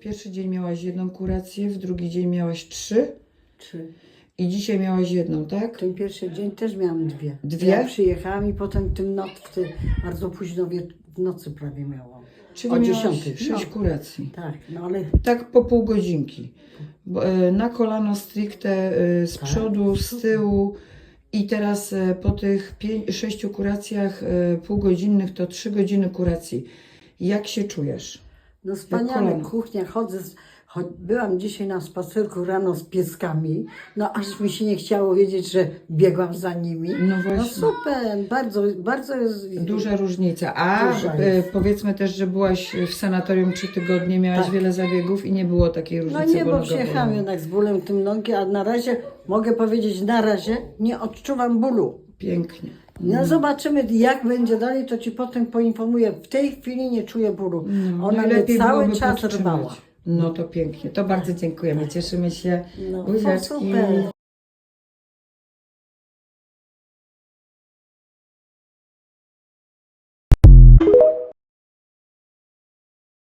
pierwszy dzień miałaś jedną kurację, w drugi dzień miałaś trzy Trzy. i dzisiaj miałaś jedną, tak? Ten pierwszy dzień też miałam dwie. Dwie? Ja przyjechałam i potem tym noc, w ty, bardzo późno wie, w nocy prawie miałam. Czyli o miałaś 10, sześć no. kuracji. Tak, no ale Tak po pół godzinki. Bo, e, na kolano stricte e, z Tak, przodu, z tyłu. I teraz e, po tych pię- sześciu kuracjach e, półgodzinnych to trzy godziny kuracji. Jak się czujesz? No wspaniale, kuchnia, chodzę, z, cho, byłam dzisiaj na spacerku rano z pieskami, no aż mi się nie chciało wiedzieć, że biegłam za nimi. No No właśnie. super, bardzo, bardzo jest... Duża różnica. A Duża e, jest. powiedzmy też, że byłaś w sanatorium trzy tygodnie, miałaś Tak. wiele zabiegów i nie było takiej No różnicy. nie, bo przyjechałam jednak z bólem tym nogi, a na razie, mogę powiedzieć na razie, nie odczuwam bólu. Pięknie. No zobaczymy jak będzie dalej, to Ci potem poinformuję. W tej chwili nie czuję bólu. No, Ona mnie najlepiej cały byłoby czas podtrzymać. rwała. No to pięknie. To bardzo dziękujemy. Cieszymy się. No, Buziaczki. super.